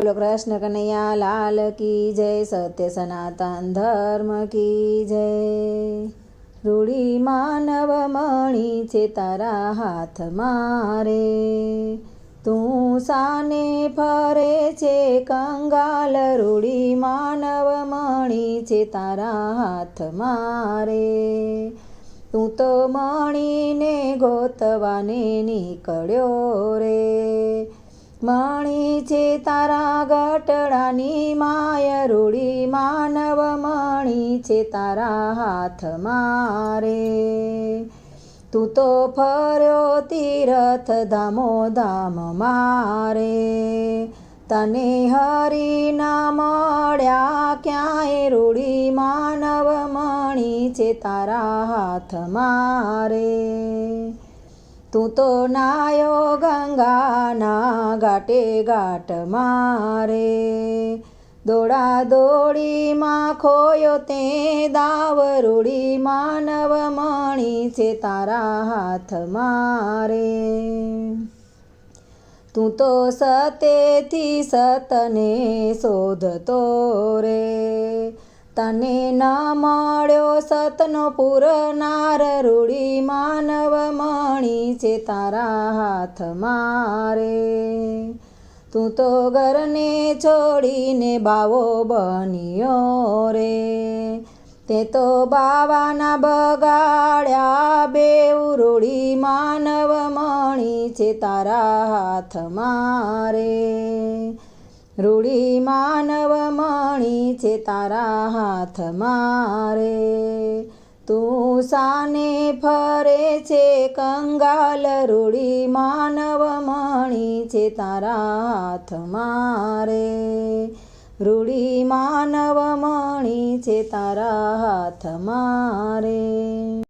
બોલો કૃષ્ણ કનૈયા, લાલ કી જય, સત્ય સનાતન ધર્મ કી જય. રૂડી માનવ મણી છે તારા હાથ મારે. તું સાને ફરે છે કંગાલ રૂડી માનવ મણી છે તારા હાથ મારે. તું તો મણીને ગોતવાને નીકળ્યો રે. મણી છે તારા ગટડાની માય રૂડી માનવ મણી છે તારા હાથ મારે. તું તો ફર્યો તીરથ ધામો ધામ મારે. તને હરી ના મળ્યા ક્યાંય રૂડી માનવ મણી છે તારા હાથ મારે. તું તો નાયો ગંગાના ઘાટે ઘાટ મારે. દોડા દોડીમાં ખોયો તે દાવરૂડી માનવ મણી છે તારા હાથ મારે. તું તો સતેથી સતને શોધતો રે. તને ન મળ્યો સતનો પૂરનાર રૂડી માનવ મણી છે તારા હાથ મારે. તું તો ઘરને છોડીને બાવો બન્યો રે. તે તો બાવાના બગાડ્યા બેવ રૂડી માનવ મણી છે તારા હાથ મારે. રૂડી માનવ મણી છે તારા હાથ મારે. તું સાને ફરે છે કંગાલ રૂડી માનવ મણી છે તારા હાથ મારે. રૂડી માનવ મણી છે તારા હાથ મારે.